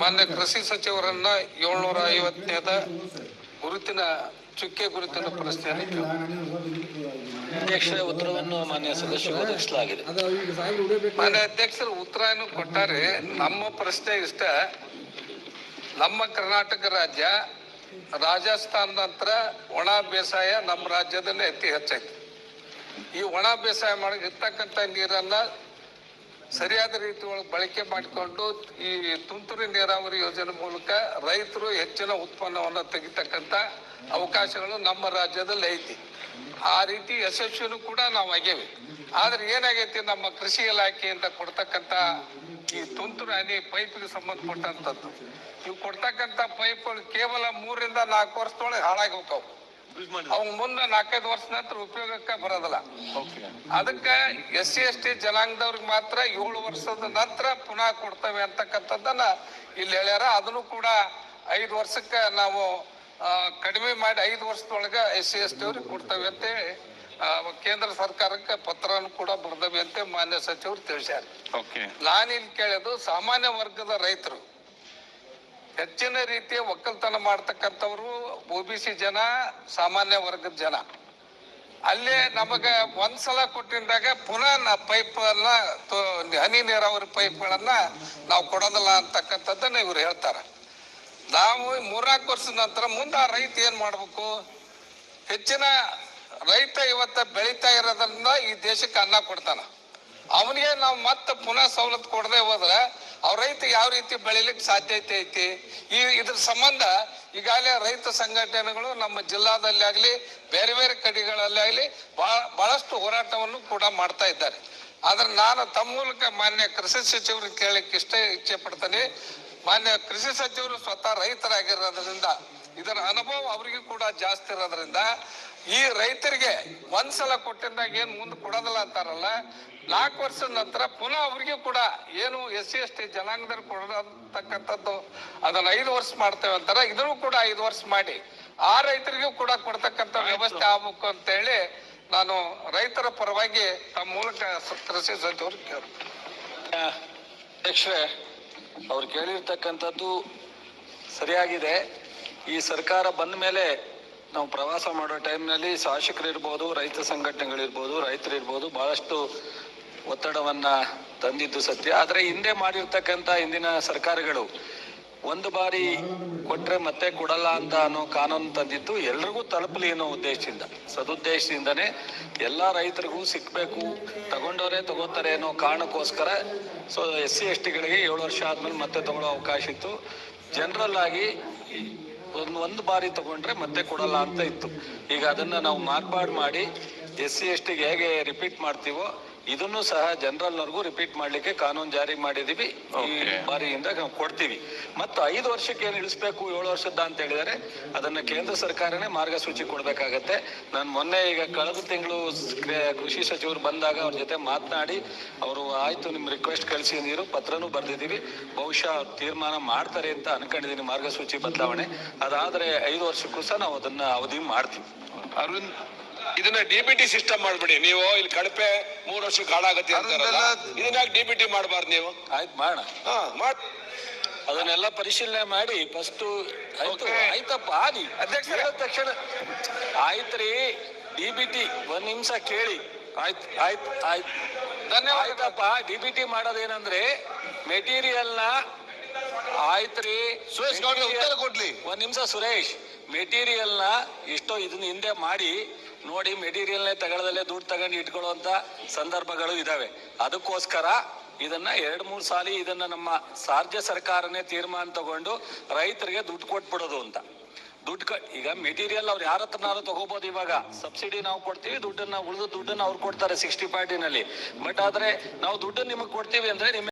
ಮಾನ್ಯ ಕೃಷಿ ಸಚಿವರನ್ನ ಏಳ್ನೂರ ಐವತ್ತನೇದ ಗುರುತಿನ ಚುಕ್ಕೆ ಗುರುತಿನ ಪ್ರಶ್ನೆಯಲ್ಲಿ ಕೇಳಿದೆ. ಅಧ್ಯಕ್ಷರ ಉತ್ತರವನ್ನು ಮಾನ್ಯ ಸದಸ್ಯರು ಒದಗಿಸಲಾಗಿದೆ. ಮಾನ್ಯ ಅಧ್ಯಕ್ಷರು ಉತ್ತರವನ್ನು ಕೊಟ್ಟಾರೆ ನಮ್ಮ ಪ್ರಶ್ನೆ ಇಷ್ಟ. ನಮ್ಮ ಕರ್ನಾಟಕ ರಾಜ್ಯ ರಾಜಸ್ಥಾನ ನಂತರ ಒಣ ಬೇಸಾಯ ನಮ್ಮ ರಾಜ್ಯದಲ್ಲೇ ಅತಿ ಹೆಚ್ಚೈತಿ ಈ ಒಣ ಬೇಸಾಯ ಮಾಡಿ ಇರ್ತಕ್ಕಂಥ ನೀರನ್ನ ಸರಿಯಾದ ರೀತಿ ಒಳಗೆ ಬಳಕೆ ಮಾಡಿಕೊಂಡು ಈ ತುಂತುರು ನೀರಾವರಿ ಯೋಜನೆ ಮೂಲಕ ರೈತರು ಹೆಚ್ಚಿನ ಉತ್ಪನ್ನವನ್ನು ತೆಗಿತಕ್ಕಂಥ ಅವಕಾಶಗಳು ನಮ್ಮ ರಾಜ್ಯದಲ್ಲಿ ಐತಿ. ಆ ರೀತಿ ಯಶಸ್ವಿನೂ ಕೂಡ ನಾವು ಆಗೇವಿ ಆದ್ರೆ ಏನಾಗೈತಿ ನಮ್ಮ ಕೃಷಿ ಇಲಾಖೆಯಿಂದ ಕೊಡ್ತಕ್ಕಂಥ ಈ ತುಂತುರು ಹನಿ ಪೈಪ್ಗೆ ಸಂಬಂಧಪಟ್ಟಂಥದ್ದು ಇವು ಕೊಡ್ತಕ್ಕಂಥ ಪೈಪ್ಗಳು ಕೇವಲ ಮೂರರಿಂದ ನಾಲ್ಕು ವರ್ಷದೊಳಗೆ ಹಾಳಾಗಿ ಹೋಗ್ತಾವ ಅವ್ ಮುಂದೆ ನಾಲ್ಕೈದು ವರ್ಷ ನಂತರ ಉಪಯೋಗಕ್ಕೆ ಬರೋದಿಲ್ಲ. ಅದಕ್ಕೆ ಎಸ್ ಸಿ ಎಸ್ ಟಿ ಜನಾಂಗದವ್ರಿಗೆ ಮಾತ್ರ ಏಳು ವರ್ಷದ ನಂತರ ಪುನಃ ಕೊಡ್ತೇವೆ ಅಂತಕ್ಕಂಥದ್ದನ್ನ ಇಲ್ಲಿ ಹೇಳ್ಯಾರ. ಅದನ್ನು ಕೂಡ ಐದು ವರ್ಷಕ್ಕೆ ನಾವು ಕಡಿಮೆ ಮಾಡಿ ಐದು ವರ್ಷದೊಳಗೆ ಎಸ್ ಸಿ ಎಸ್ ಟಿ ಅವ್ರಿಗೆ ಕೊಡ್ತೇವೆ ಅಂತೇಳಿ ಕೇಂದ್ರ ಸರ್ಕಾರಕ್ಕೆ ಪತ್ರವನ್ನು ಕೂಡ ಬರ್ದವೆ ಅಂತ ಮಾನ್ಯ ಸಚಿವರು ತಿಳಿಸ್ಯಾರ. ಓಕೆ ಇಲ್ಲಿ ಕೇಳೋದು ಸಾಮಾನ್ಯ ವರ್ಗದ ರೈತರು. ಹೆಚ್ಚಿನ ರೀತಿಯ ಒಕ್ಕಲ್ತನ ಮಾಡ್ತಕ್ಕಂಥವ್ರು ಒ ಬಿ ಸಿ ಜನ, ಸಾಮಾನ್ಯ ವರ್ಗದ ಜನ. ಅಲ್ಲೇ ನಮಗೆ ಒಂದ್ಸಲ ಕೊಟ್ಟಿದ್ದಾಗ ಪುನಃ ಪೈಪ್ ಅನ್ನ ಹನಿ ನೀರಾವರಿ ಪೈಪ್ಗಳನ್ನ ನಾವು ಕೊಡೋದಲ್ಲ ಅಂತಕ್ಕಂಥದ್ದನ್ನ ಇವ್ರು ಹೇಳ್ತಾರೆ. ನಾವು ಮೂರ್ನಾಲ್ಕು ವರ್ಷದ ನಂತರ ಮುಂದೆ ಆ ರೈತ ಏನ್ ಮಾಡ್ಬೇಕು? ಹೆಚ್ಚಿನ ರೈತ ಇವತ್ತ ಬೆಳೀತಾ ಇರೋದ್ರಿಂದ ಈ ದೇಶಕ್ಕೆ ಅನ್ನ ಕೊಡ್ತಾನ. ಅವನಿಗೆ ನಾವು ಮತ್ತೆ ಪುನಃ ಸವಲತ್ತು ಕೊಡದೆ ಹೋದ್ರೆ ಅವ್ರ ರೈತ ಯಾವ ರೀತಿ ಬೆಳಿಲಿಕ್ಕೆ ಸಾಧ್ಯತೆ ಐತಿ? ಈ ಇದ್ರ ಸಂಬಂಧ ಈಗಾಗಲೇ ರೈತ ಸಂಘಟನೆಗಳು ನಮ್ಮ ಜಿಲ್ಲಾದಲ್ಲಿ ಆಗಲಿ ಬೇರೆ ಬೇರೆ ಕಡೆಗಳಲ್ಲಿ ಆಗಲಿ ಬಹಳ, ಬಹಳಷ್ಟು ಹೋರಾಟವನ್ನು ಕೂಡ ಮಾಡ್ತಾ ಇದ್ದಾರೆ. ಆದ್ರೆ ನಾನು ತಮ್ಮ ಮೂಲಕ ಮಾನ್ಯ ಕೃಷಿ ಸಚಿವರು ಕೇಳಲಿಕ್ಕೆ ಇಷ್ಟ ಇಚ್ಛೆ ಪಡ್ತೇನೆ. ಮಾನ್ಯ ಕೃಷಿ ಸಚಿವರು ಸ್ವತಃ ರೈತರಾಗಿರೋದ್ರಿಂದ ಇದರ ಅನುಭವ ಅವರಿಗೂ ಕೂಡ ಜಾಸ್ತಿ ಇರೋದ್ರಿಂದ ಈ ರೈತರಿಗೆ ಒಂದ್ಸಲ ಕೊಟ್ಟಿದ್ದಾಗ ಏನು ಮುಂದೆ ಕೊಡೋದಿಲ್ಲ ಅಂತಾರಲ್ಲ ನಾಲ್ಕು ವರ್ಷದ ನಂತರ ಪುನಃ ಅವ್ರಿಗೆ ಕೂಡ ಏನು ಎಸ್ ಸಿ ಎಸ್ ಟಿ ಜನಾಂಗದಲ್ಲಿ ಕೊಡತಕ್ಕಂಥದ್ದು ಅದನ್ನ ಐದು ವರ್ಷ ಮಾಡ್ತೇವೆ ಅಂತಾರ. ಇದನ್ನು ಕೂಡ ಐದು ವರ್ಷ ಮಾಡಿ ಆ ರೈತರಿಗೂ ಕೂಡ ಕೊಡ್ತಕ್ಕಂಥ ವ್ಯವಸ್ಥೆ ಆಗ್ಬೇಕು ಅಂತ ಹೇಳಿ ನಾನು ರೈತರ ಪರವಾಗಿ ತಮ್ಮ ಮೂಲಕ ಕೃಷಿ ಸಚಿವರು ಕೇಳ ಅಧ್ಯಕ್ಷರೇ ಅವ್ರು ಕೇಳಿರ್ತಕ್ಕಂಥದ್ದು ಸರಿಯಾಗಿದೆ. ಈ ಸರ್ಕಾರ ಬಂದ ಮೇಲೆ ನಾವು ಪ್ರವಾಸ ಮಾಡೋ ಟೈಮ್ನಲ್ಲಿ ಶಾಸಕರು ಇರ್ಬೋದು ರೈತ ಸಂಘಟನೆಗಳಿರ್ಬೋದು ರೈತರು ಇರ್ಬೋದು ಬಹಳಷ್ಟು ಒತ್ತಡವನ್ನ ತಂದಿದ್ದು ಸತ್ಯ. ಆದರೆ ಹಿಂದೆ ಮಾಡಿರ್ತಕ್ಕಂಥ ಹಿಂದಿನ ಸರ್ಕಾರಗಳು ಒಂದು ಬಾರಿ ಕೊಟ್ರೆ ಮತ್ತೆ ಕೊಡಲ್ಲ ಅಂತ ಅನ್ನೋ ಕಾನೂನು ತಂದಿದ್ದು ಎಲ್ರಿಗೂ ತಲುಪಲಿ ಅನ್ನೋ ಉದ್ದೇಶದಿಂದ, ಸದುದ್ದೇಶದಿಂದನೇ ಎಲ್ಲಾ ರೈತರಿಗೂ ಸಿಕ್ಬೇಕು, ತಗೊಂಡವರೇ ತಗೋತಾರೆ ಅನ್ನೋ ಕಾರಣಕ್ಕೋಸ್ಕರ ಸೊ, ಎಸ್ ಸಿ ಎಸ್ ಟಿಗಳಿಗೆ ಏಳು ವರ್ಷ ಆದ್ಮೇಲೆ ಮತ್ತೆ ತಗೊಳ್ಳೋ ಅವಕಾಶ ಇತ್ತು. ಜನರಲ್ ಆಗಿ ಒಂದು ಒಂದು ಬಾರಿ ತಗೊಂಡ್ರೆ ಮತ್ತೆ ಕೊಡಲ್ಲ ಅಂತ ಇತ್ತು. ಈಗ ಅದನ್ನ ನಾವು ಮಾರ್ಪಾಡು ಮಾಡಿ ಎಸ್ ಸಿ ಎಸ್ ಟಿಗೆ ಹೇಗೆ ರಿಪೀಟ್ ಮಾಡ್ತೀವೋ ಇದನ್ನು ಸಹ ಜನರಲ್ನವ್ರಿಗೂ ರಿಪೀಟ್ ಮಾಡ್ಲಿಕ್ಕೆ ಕಾನೂನು ಜಾರಿ ಮಾಡಿದೀವಿ. ಈ. ಬಾರಿಯಿಂದ ನಾವು ಕೊಡ್ತೀವಿ. ಮತ್ತು ಐದು ವರ್ಷಕ್ಕೆ ಏನು ಇಳಿಸ್ಬೇಕು ಏಳು ವರ್ಷದ ಅಂತ ಹೇಳಿದರೆ ಅದನ್ನ ಕೇಂದ್ರ ಸರ್ಕಾರನೇ ಮಾರ್ಗಸೂಚಿ ಕೊಡ್ಬೇಕಾಗತ್ತೆ. ನಾನು ಮೊನ್ನೆ ಈಗ ಕಳೆದ ತಿಂಗಳು ಕೃಷಿ ಸಚಿವರು ಬಂದಾಗ ಅವ್ರ ಜೊತೆ ಮಾತನಾಡಿ ಅವರು ಆಯ್ತು ನಿಮ್ ರಿಕ್ವೆಸ್ಟ್ ಕಳಿಸಿ ನೀರು ಪತ್ರನೂ ಬರ್ದಿದ್ದೀವಿ ಬಹುಶಃ ಅವ್ರು ತೀರ್ಮಾನ ಮಾಡ್ತಾರೆ ಅಂತ ಅನ್ಕೊಂಡಿದ್ದೀನಿ ಮಾರ್ಗಸೂಚಿ ಬದಲಾವಣೆ. ಅದಾದ್ರೆ ಐದು ವರ್ಷಕ್ಕೂ ಸಹ ನಾವು ಅದನ್ನ ಅವಧಿ ಮಾಡ್ತೀವಿ. ಅರುಣ್ ಇದನ್ನ ಡಿಬಿಟಿ ಸಿಸ್ಟಮ್ ಮಾಡ್ಬಿಡಿ. ನೀವು ಇಲ್ಲಿ ಕಳಪೆ ಮೂರು ವರ್ಷಕ್ಕೆ ಹಾಳಾಗತ್ತೆ ಅಂತಾರಲ್ಲ ಇದನ್ನ ಡಿ ಬಿ ಟಿ ಮಾಡಬಾರ್ದು ನೀವು? ಆಯ್ತು ಮಾಡ ಹಾ ಮಾಡ್ ಅದನ್ನೆಲ್ಲ ಪರಿಶೀಲನೆ ಮಾಡಿ ಫಸ್ಟ್ ಆಯ್ತು. ಆಯ್ತಪ್ಪ ಆಗಿ ಅಧ್ಯಕ್ಷ ತಕ್ಷಣ ಆಯ್ತ್ರಿ ಡಿ ಬಿ ಟಿ ಒಂದ್ ನಿಮಿಷ ಕೇಳಿ. ಆಯ್ತು. ಆಯ್ತು ಆಯ್ತು. ಆಯ್ತಪ್ಪ ಡಿ ಬಿ ಟಿ ಮಾಡೋದೇನಂದ್ರೆ ಮೆಟೀರಿಯಲ್ನ ಆಯ್ತ್ರಿ ಸುರೇಶ್ ಗೌಡ್ರೆ ಉತ್ತರ ಕೊಡ್ಲಿ. ಒಂದ್ ನಿಮಿಷ ಸುರೇಶ್ ಮೆಟೀರಿಯಲ್ನ ಎಷ್ಟೋ ಇದನ್ನ ಹಿಂದೆ ಮಾಡಿ ನೋಡಿ ಮೆಟೀರಿಯಲ್ ನೇ ತಗೊಳ್ಳದಲ್ಲೇ ದುಡ್ಡು ತಗೊಂಡು ಇಟ್ಕೊಳ್ಳುವಂತ ಸಂದರ್ಭಗಳು ಇದಾವೆ. ಅದಕ್ಕೋಸ್ಕರ ಇದನ್ನ ಎರಡ್ ಮೂರ್ ಸಾಲಿ ಇದನ್ನ ನಮ್ಮ ರಾಜ್ಯ ಸರ್ಕಾರನೇ ತೀರ್ಮಾನ ತಗೊಂಡು ರೈತರಿಗೆ ದುಡ್ಡು ಕೊಟ್ಬಿಡೋದು ಅಂತ. ದುಡ್ಡು ಈಗ ಮೆಟೀರಿಯಲ್ ಅವ್ರು ಯಾರ ಹತ್ರನಾದ್ರು ತಗೋಬಹುದು ಇವಾಗ. ಸಬ್ಸಿಡಿ ನಾವು ಕೊಡ್ತೀವಿ, ದುಡ್ಡನ್ನ ಉಳಿದ ದುಡ್ಡನ್ನ ಅವ್ರು ಕೊಡ್ತಾರೆ ಸಿಕ್ಸ್ಟಿ ಪಾರ್ಟಿನಲ್ಲಿ ಬಟ್ ಆದ್ರೆ ನಾವು ದುಡ್ಡನ್ನ ನಿಮಗೆ ಕೊಡ್ತೀವಿ ಅಂದ್ರೆ